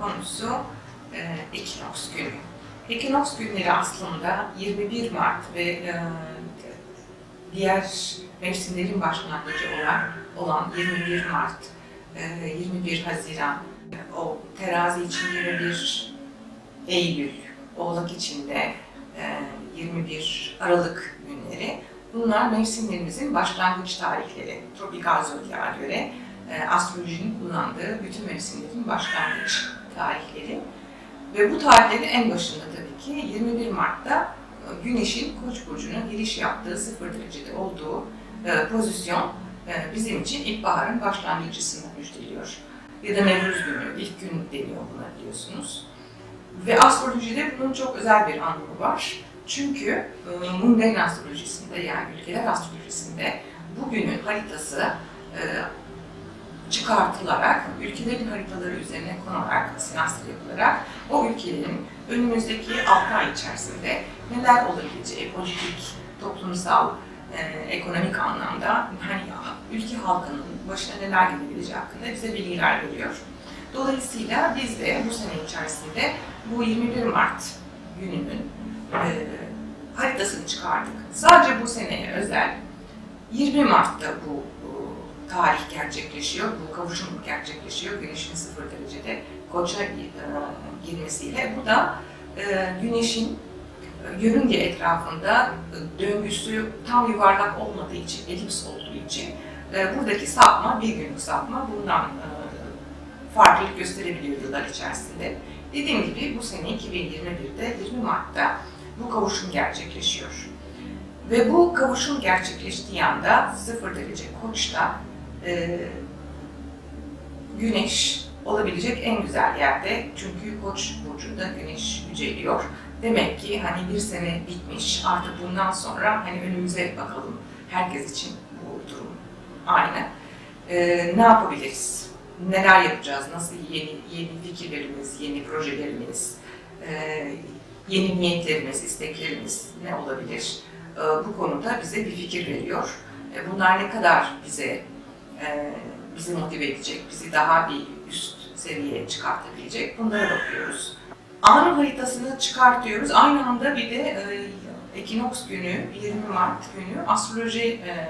konusu e, ekinoks günü. Ekinoks günleri aslında 21 Mart ve e, diğer mevsimlerin başlangıcı olan, olan 21 Mart, e, 21 Haziran, o terazi için 21 Eylül, Oğlak için de e, 21 Aralık günleri. Bunlar mevsimlerimizin başlangıç tarihleri. Tropikal zodyağa göre e, astrolojinin kullandığı bütün mevsimlerin başlangıç tarihleri. Ve bu tarihlerin en başında tabii ki 21 Mart'ta e, Güneş'in Koç burcuna giriş yaptığı sıfır derecede olduğu e, pozisyon e, bizim için ilkbaharın başlangıcısını müjdeliyor. Ya da Nevruz günü, ilk gün deniyor buna biliyorsunuz. Ve astrolojide bunun çok özel bir anlamı var. Çünkü e, Mundane astrolojisinde yani ülkeler astrolojisinde bugünün haritası e, çıkartılarak, ülkelerin haritaları üzerine konarak, sinastri yapılarak o ülkelerin önümüzdeki 6 ay içerisinde neler olabileceği, politik, toplumsal, e, ekonomik anlamda hani ülke halkının başına neler gelebileceği hakkında bize bilgiler veriyor. Dolayısıyla biz de bu sene içerisinde bu 21 Mart gününün e, haritasını çıkardık. Sadece bu seneye özel 20 Mart'ta bu tarih gerçekleşiyor, bu kavuşum gerçekleşiyor Güneş'in sıfır derecede Koç'a e, girmesiyle. Bu da e, Güneş'in e, yörünge etrafında döngüsü tam yuvarlak olmadığı için, elips olduğu için buradaki sapma, bir günlük sapma bundan farklılık gösterebiliyor yıllar içerisinde. Dediğim gibi bu sene 2021'de 20 Mart'ta bu kavuşum gerçekleşiyor. Ve bu kavuşum gerçekleştiği anda 0 derece koçta e, güneş olabilecek en güzel yerde. Çünkü koç burcunda güneş yüceliyor. Demek ki hani bir sene bitmiş artık bundan sonra hani önümüze bakalım. Herkes için bu durum aynı. E, ne yapabiliriz? Neler yapacağız? Nasıl yeni yeni fikirlerimiz, yeni projelerimiz, e, yeni niyetlerimiz, isteklerimiz ne olabilir? E, bu konuda bize bir fikir veriyor. E, bunlar ne kadar bize e, bizi motive edecek, bizi daha bir üst seviyeye çıkartabilecek bunlara bakıyoruz. Anı haritasını çıkartıyoruz. Aynı anda bir de e, Ekinoks günü, 20 Mart günü astroloji e,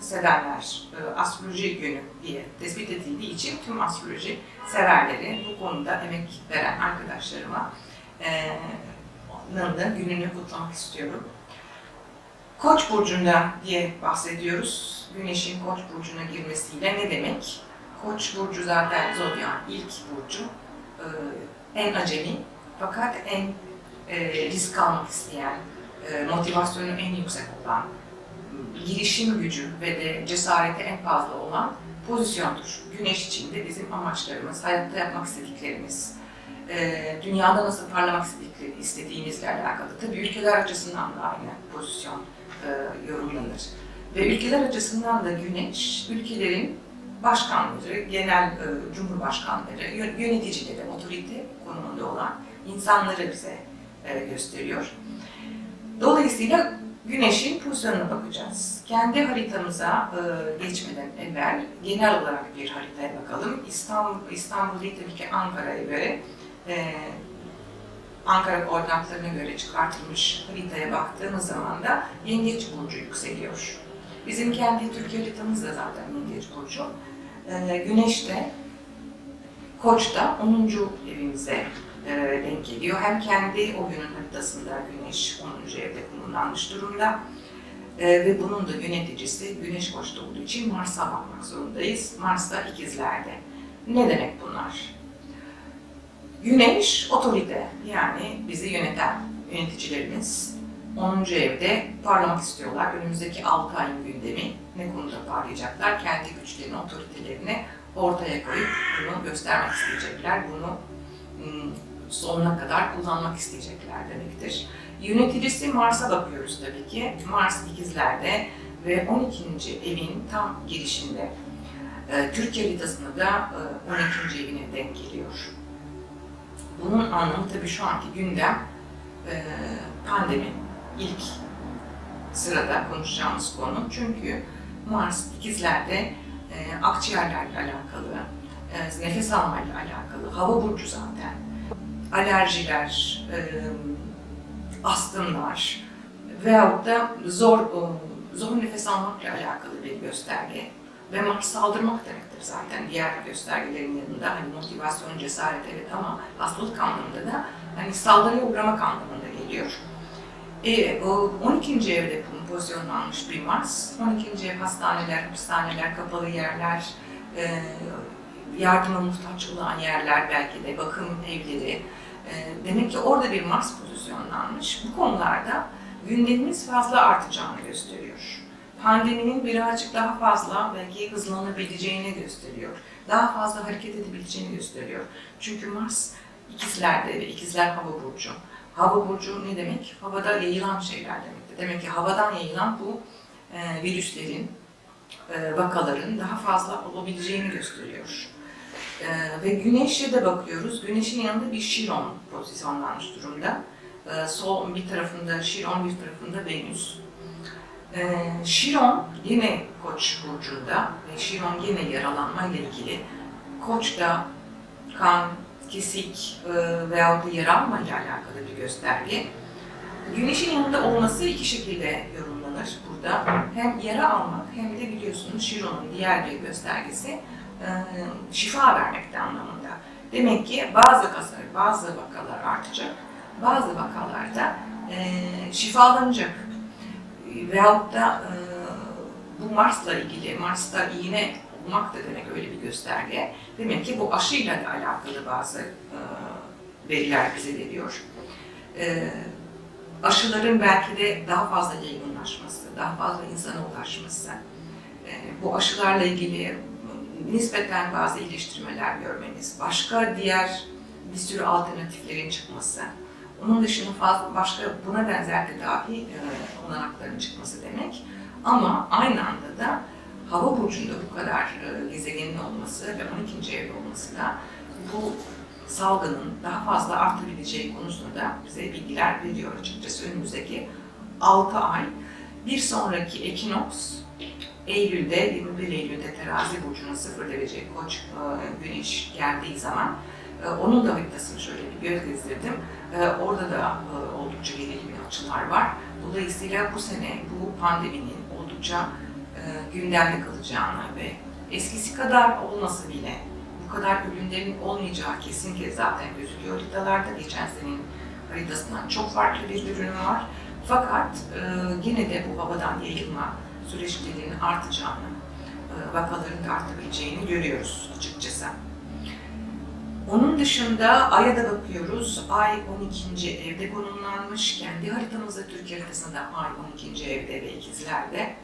severler, e, astroloji günü diye tespit edildiği için tüm astroloji severleri bu konuda emek veren arkadaşlarıma e, da gününü kutlamak istiyorum. Koç burcunda diye bahsediyoruz. Güneşin Koç burcuna girmesiyle ne demek? Koç burcu zaten zodyan ilk burcu. Ee, en acemi fakat en e, risk almak isteyen, e, motivasyonu en yüksek olan, girişim gücü ve de cesareti en fazla olan pozisyondur. Güneş için de bizim amaçlarımız, hayatta yapmak istediklerimiz, e, dünyada nasıl parlamak istediğimizle alakalı. Tabii ülkeler açısından da aynı pozisyon e, yorumlanır. Ve ülkeler açısından da güneş, ülkelerin başkanları, genel e, cumhurbaşkanları, yö- yöneticileri, otorite konumunda olan insanları bize e, gösteriyor. Dolayısıyla güneşin pozisyonuna bakacağız. Kendi haritamıza geçmeden evvel genel olarak bir haritaya bakalım. İstanbul, İstanbul değil tabii ki Ankara'ya göre Ankara koordinatlarına göre çıkartılmış haritaya baktığımız zaman da Yengeç Burcu yükseliyor. Bizim kendi Türkiye haritamız da zaten Yengeç Burcu. Ee, Güneş de Koç'ta 10. evimize e, denk geliyor. Hem kendi o günün haritasında Güneş 10. evde konumlanmış durumda. Ee, ve bunun da yöneticisi Güneş Koç'ta olduğu için Mars'a bakmak zorundayız. Mars da ikizlerde. Ne demek bunlar? Güneş otorite yani bizi yöneten yöneticilerimiz 10. evde parlamak istiyorlar. Önümüzdeki 6 ayın gündemi ne konuda parlayacaklar? Kendi güçlerini, otoritelerini ortaya koyup bunu göstermek isteyecekler. Bunu ım, sonuna kadar kullanmak isteyecekler demektir. Yöneticisi Mars'a bakıyoruz tabii ki. Mars ikizlerde ve 12. evin tam girişinde. Türkiye haritasında da e, 12. evine denk geliyor. Bunun anlamı tabii şu anki gündem e, pandemi ilk sırada konuşacağımız konu. Çünkü Mars ikizlerde e, akciğerlerle alakalı, e, nefes almayla alakalı, hava burcu zaten, alerjiler, e, astımlar veyahut da zor zor nefes almakla alakalı bir gösterge ve Mars saldırmak demektir zaten diğer göstergelerin yanında hani motivasyon, cesaret evet ama hastalık anlamında da hani saldırıya uğramak anlamında geliyor. E, o 12. evde pozisyonlanmış bir Mars. 12. ev hastaneler, hapishaneler, kapalı yerler, e, yardıma muhtaç olan yerler belki de bakım evleri. E, demek ki orada bir Mars pozisyonlanmış. Bu konularda gündemimiz fazla artacağını gösteriyor. Pandeminin birazcık daha fazla belki hızlanabileceğini gösteriyor. Daha fazla hareket edebileceğini gösteriyor. Çünkü Mars ikizlerde ve ikizler hava burcu. Hava burcu ne demek? Havada yayılan şeyler demektir. Demek ki havadan yayılan bu e, virüslerin, e, vakaların daha fazla olabileceğini gösteriyor. E, ve Güneş'e de bakıyoruz. Güneş'in yanında bir Şiron pozisyonlanmış durumda. E, sol bir tarafında Şiron, bir tarafında Venüs. E, Şiron yine Koç burcunda ve Şiron yine yaralanma ile ilgili. Koç'ta kan, kesik e, veyahut da yara alma ile alakalı bir gösterge. Güneşin yanında olması iki şekilde yorumlanır burada. Hem yara almak hem de biliyorsunuz Şiron'un diğer bir göstergesi e, şifa vermekte anlamında. Demek ki bazı kasar, bazı vakalar artacak, bazı vakalarda e, şifalanacak. Veyahut da bu Mars'la ilgili, Mars'ta iğne olmak da demek öyle bir gösterge. Demek ki bu aşıyla da alakalı bazı veriler bize veriyor. Aşıların belki de daha fazla yaygınlaşması, daha fazla insana ulaşması, bu aşılarla ilgili nispeten bazı iyileştirmeler görmemiz, başka diğer bir sürü alternatiflerin çıkması, onun dışında fazla başka buna benzer tedavi e, olanakların çıkması demek. Ama aynı anda da hava burcunda bu kadar e, gezegenin olması ve 12. evde olması da bu salgının daha fazla artabileceği konusunda bize bilgiler veriyor açıkçası önümüzdeki 6 ay. Bir sonraki ekinoks Eylül'de, 21 Eylül'de terazi burcuna 0 derece koç e, güneş geldiği zaman onun da haritasını şöyle bir göz gezdirdim. E, orada da e, oldukça gerilimli açılar var. Dolayısıyla bu sene bu pandeminin oldukça e, gündemde kalacağını ve eskisi kadar olmasa bile bu kadar ölümlerin olmayacağı kesin ki zaten gözüküyor haritalarda. Geçen senenin haritasından çok farklı bir ürün var. Fakat e, yine de bu havadan yayılma süreçlerinin artacağını, vakaların da artabileceğini görüyoruz açıkçası. Onun dışında Ay'a da bakıyoruz. Ay 12. evde konumlanmış. Kendi haritamızda, Türkiye haritasında Ay 12. evde ve ikizlerde.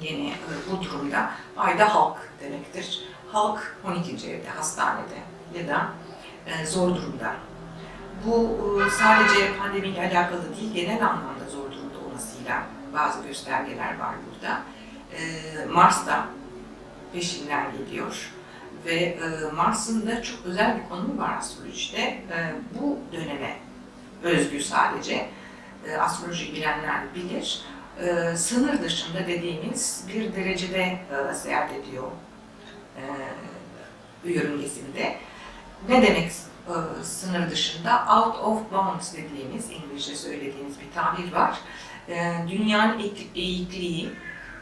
Yeni e, bu durumda Ay'da halk demektir. Halk 12. evde, hastanede ya da e, zor durumda. Bu e, sadece pandemiyle alakalı değil, genel anlamda zor durumda olmasıyla bazı göstergeler var burada. Mars da peşinden geliyor ve e, Mars'ın da çok özel bir konumu var astrolojide. E, bu döneme özgü sadece e, astroloji bilenler bilir. E, sınır dışında dediğimiz bir derecede e, seyahat ediyor e, yörüngesinde. Ne demek e, sınır dışında? Out of bounds dediğimiz, İngilizce söylediğimiz bir tabir var. E, dünyanın eğik- eğikliği,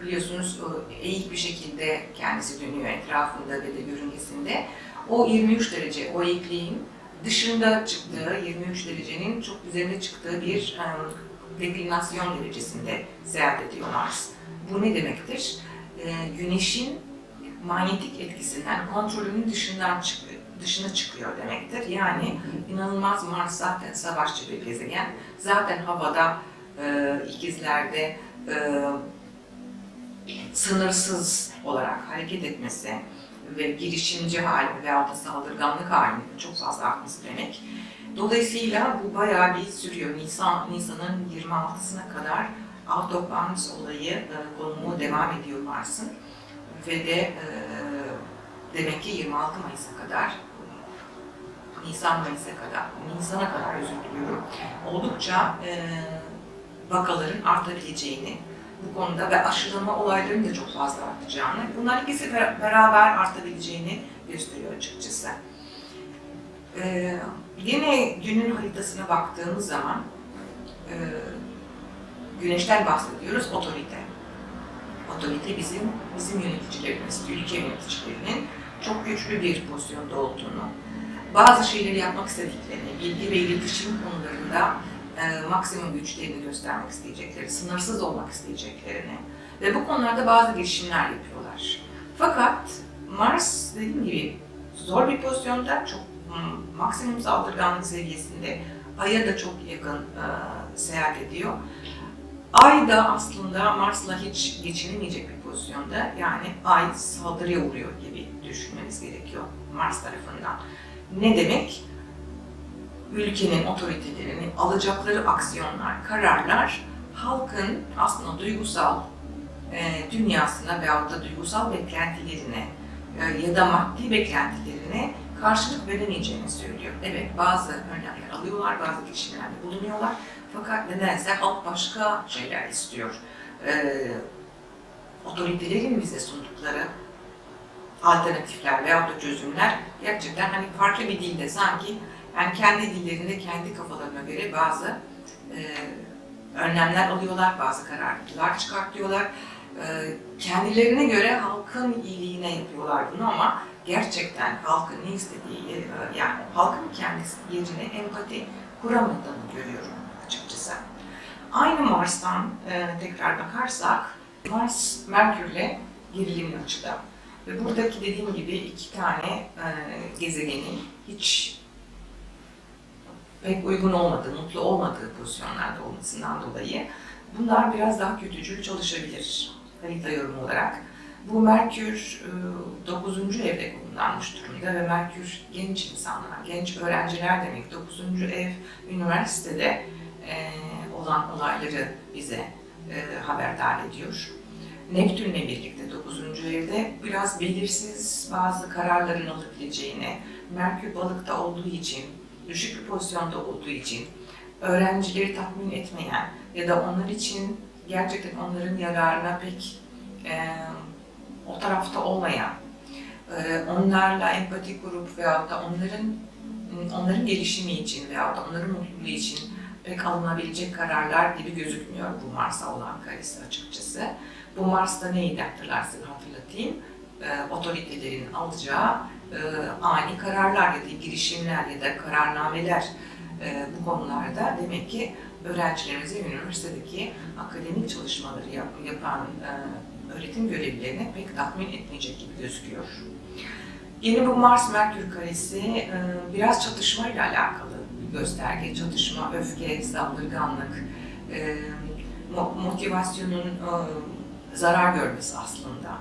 biliyorsunuz eğik bir şekilde kendisi dönüyor etrafında ve de yörüngesinde. O 23 derece, o eğikliğin dışında çıktığı, 23 derecenin çok üzerine çıktığı bir deklinasyon derecesinde seyahat ediyor Mars. Bu ne demektir? Güneşin manyetik etkisinden, kontrolünün dışından çıkıyor, dışına çıkıyor demektir. Yani inanılmaz Mars zaten savaşçı bir gezegen. Zaten havada, e, ikizlerde, e, sınırsız olarak hareket etmesi ve girişimci hali veya da saldırganlık halinin çok fazla artması demek. Dolayısıyla bu bayağı bir sürüyor. Nisan, Nisan'ın 26'sına kadar out of bounds olayı e, konumu devam ediyor Mars'ın. Ve de e, demek ki 26 Mayıs'a kadar Nisan Mayıs'a kadar, Nisan'a kadar özür diliyorum. Oldukça e, vakaların artabileceğini bu konuda ve aşılama olaylarının da çok fazla artacağını, bunlar ikisi be- beraber artabileceğini gösteriyor açıkçası. Ee, yine günün haritasına baktığımız zaman e, güneşten bahsediyoruz, otorite. Otorite bizim, bizim yöneticilerimiz, ülke yöneticilerinin çok güçlü bir pozisyonda olduğunu, bazı şeyleri yapmak istediklerini, bilgi ve iletişim konularında e, maksimum güçlerini göstermek isteyecekleri, sınırsız olmak isteyeceklerini ve bu konularda bazı girişimler yapıyorlar. Fakat Mars dediğim gibi zor bir pozisyonda, çok mm, maksimum saldırganlık seviyesinde, Ay'a da çok yakın e, seyahat ediyor. Ay da aslında Mars'la hiç geçinemeyecek bir pozisyonda. Yani Ay saldırıya uğruyor gibi düşünmeniz gerekiyor Mars tarafından. Ne demek? Ülkenin otoritelerinin alacakları aksiyonlar, kararlar halkın aslında duygusal e, dünyasına veyahut da duygusal beklentilerine e, ya da maddi beklentilerine karşılık veremeyeceğini söylüyor. Evet bazı önlemler alıyorlar, bazı girişimlerde bulunuyorlar. Fakat nedense halk başka şeyler istiyor. Ee, otoritelerin bize sundukları alternatifler veyahut da çözümler gerçekten hani farklı bir dilde sanki yani kendi dillerinde kendi kafalarına göre bazı e, önlemler alıyorlar, bazı kararlar çıkartıyorlar. E, kendilerine göre halkın iyiliğine yapıyorlar bunu ama gerçekten halkın ne istediği, e, yani halkın kendisi yerine empati kuramadığını görüyorum açıkçası. Aynı Mars'tan e, tekrar bakarsak, Mars Merkür'le gerilimli açıda. Ve buradaki dediğim gibi iki tane e, gezegenin hiç pek uygun olmadığı, mutlu olmadığı pozisyonlarda olmasından dolayı bunlar biraz daha kötücül çalışabilir harita yorumu olarak. Bu Merkür 9. evde konumlanmış durumda ve Merkür genç insanlar, genç öğrenciler demek. 9. ev üniversitede e, olan olayları bize e, haberdar ediyor. Neptün'le birlikte 9. evde biraz belirsiz bazı kararların alınabileceğini, Merkür balıkta olduğu için, düşük bir pozisyonda olduğu için, öğrencileri tatmin etmeyen ya da onlar için gerçekten onların yararına pek e, o tarafta olmayan, e, onlarla empati kurup veyahut da onların onların gelişimi için veyahut da onların mutluluğu için pek alınabilecek kararlar gibi gözükmüyor bu Mars'a olan karesi açıkçası. Bu Mars'ta neydi hatırlarsın hatırlatayım. E, otoritelerin alacağı e, ani kararlar ya da girişimler ya da kararnameler e, bu konularda demek ki öğrencilerimize üniversitedeki akademik çalışmaları yap, yapan e, öğretim görevlilerini pek tatmin etmeyecek gibi gözüküyor. Yeni bu Mars-Merkür karesi e, biraz çatışmayla alakalı bir gösterge. Çatışma, öfke, saldırganlık, e, mo- motivasyonun e, zarar görmesi aslında.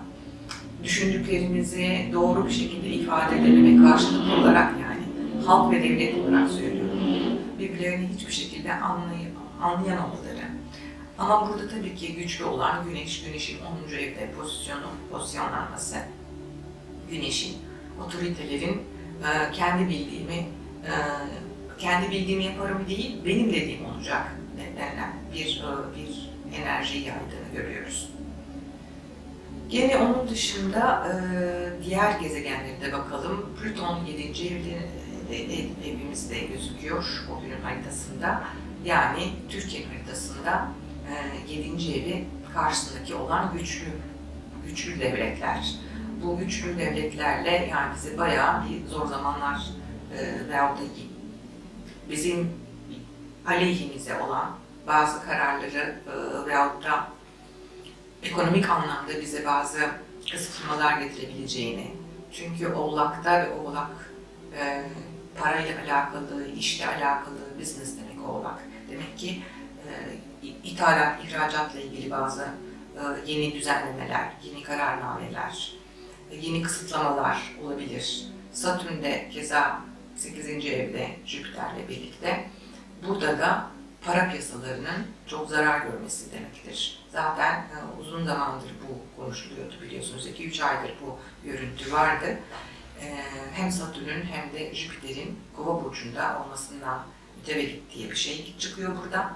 Düşündüklerimizi doğru bir şekilde ifade edememek karşılıklı olarak yani halk ve devlet olarak söylüyorum. Birbirlerini hiçbir şekilde anlay anlayamamaları. Ama burada tabii ki güçlü olan Güneş, Güneş'in 10. evde pozisyonu, pozisyonlanması, Güneş'in otoritelerin e, kendi bildiğimi, e, kendi bildiğimi yaparım değil, benim dediğim olacak denilen bir, e, bir enerji yaydığını görüyoruz. Gene onun dışında e, diğer gezegenlere de bakalım. Plüton 7. evde, ev- evimizde gözüküyor o günün haritasında. Yani Türkiye haritasında e, 7. evi karşısındaki olan güçlü güçlü devletler. Bu güçlü devletlerle yani bize bayağı bir zor zamanlar e, veyahut da bizim aleyhimize olan bazı kararları e, veyahut da ekonomik anlamda bize bazı kısıtlamalar getirebileceğini. Çünkü Oğlak'ta ve Oğlak e, parayla alakalı, işle alakalı, business demek Oğlak. Demek ki e, ithalat, ihracatla ilgili bazı e, yeni düzenlemeler, yeni kararnameler, e, yeni kısıtlamalar olabilir. Satürn'de keza 8. evde Jüpiter'le birlikte. Burada da para piyasalarının çok zarar görmesi demektir. Zaten e, uzun zamandır bu konuşuluyordu biliyorsunuz. 2-3 aydır bu görüntü vardı. E, hem Satürn'ün hem de Jüpiter'in Kova burcunda olmasından mütevellit diye bir şey çıkıyor burada.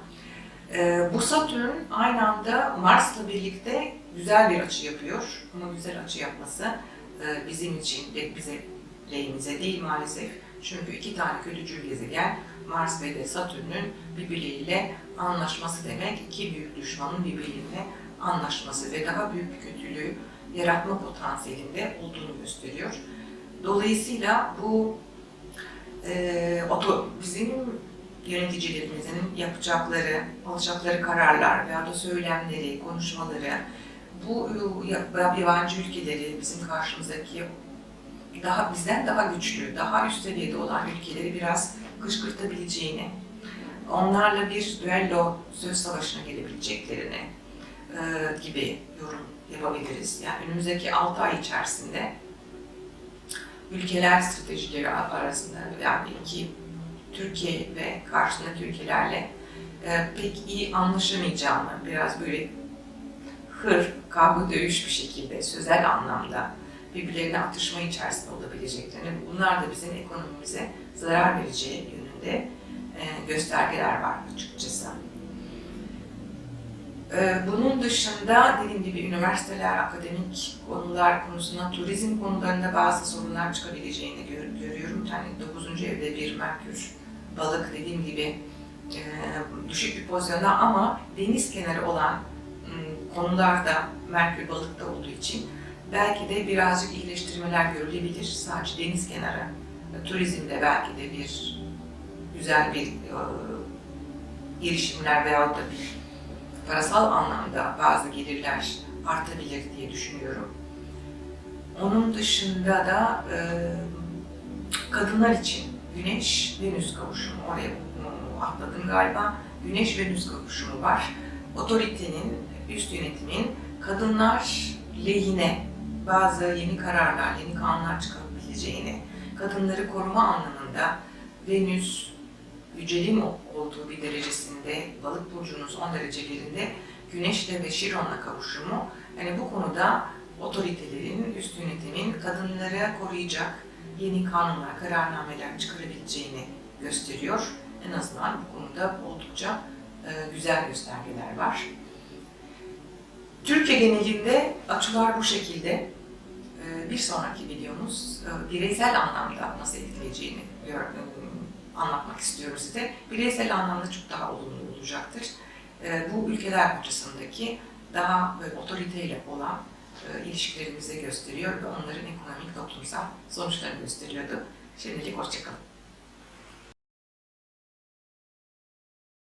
Ee, bu Satürn aynı anda Mars'la birlikte güzel bir açı yapıyor. Ama güzel açı yapması e, bizim için de bize lehimize değil maalesef. Çünkü iki tane kötücül gezegen Mars ve de Satürn'ün birbirleriyle anlaşması demek. iki büyük düşmanın birbiriyle anlaşması ve daha büyük bir kötülüğü yaratma potansiyelinde olduğunu gösteriyor. Dolayısıyla bu e, oto, bizim yöneticilerimizin yapacakları, alacakları kararlar veya da söylemleri, konuşmaları bu yabancı ülkeleri bizim karşımızdaki daha bizden daha güçlü, daha üst seviyede olan ülkeleri biraz kışkırtabileceğini, onlarla bir düello söz savaşına gelebileceklerini e, gibi yorum yapabiliriz. Yani önümüzdeki 6 ay içerisinde ülkeler stratejileri arasında yani iki Türkiye ve karşısındaki ülkelerle e, pek iyi anlaşamayacağını, biraz böyle hır, kavga dövüş bir şekilde sözel anlamda birbirlerine atışma içerisinde olabileceklerini, bunlar da bizim ekonomimize zarar vereceği yönünde e, göstergeler var açıkçası. E, bunun dışında dediğim gibi üniversiteler, akademik konular konusunda, turizm konularında bazı sorunlar çıkabileceğini gör, görüyorum. Yani 9. evde bir Merkür balık dediğim gibi e, düşük bir pozisyonda ama deniz kenarı olan m, konularda Merkür balıkta olduğu için belki de birazcık iyileştirmeler görülebilir. Sadece deniz kenarı, turizmde belki de bir güzel bir e, girişimler veyahut da bir parasal anlamda bazı gelirler artabilir diye düşünüyorum. Onun dışında da e, kadınlar için Güneş Venüs kavuşumu oraya e, atladım galiba. Güneş Venüs kavuşumu var. Otoritenin, üst yönetimin kadınlar lehine bazı yeni kararlar, yeni kanunlar çıkabileceğini, kadınları koruma anlamında Venüs yücelim olduğu bir derecesinde, balık burcunun son derecelerinde Güneş'le ve Şiron'la kavuşumu, yani bu konuda otoritelerin, üst yönetimin kadınları koruyacak yeni kanunlar, kararnameler çıkarabileceğini gösteriyor. En azından bu konuda oldukça e, güzel göstergeler var. Türkiye genelinde açılar bu şekilde. E, bir sonraki videomuz e, bireysel anlamda nasıl etkileyeceğini anlatmak istiyorum size. Bireysel anlamda çok daha olumlu olacaktır. E, bu ülkeler açısındaki daha böyle otoriteyle olan e, ilişkilerimizi gösteriyor ve onların ekonomik, toplumsal sonuçlarını gösteriyordu. Şimdilik hoşçakalın.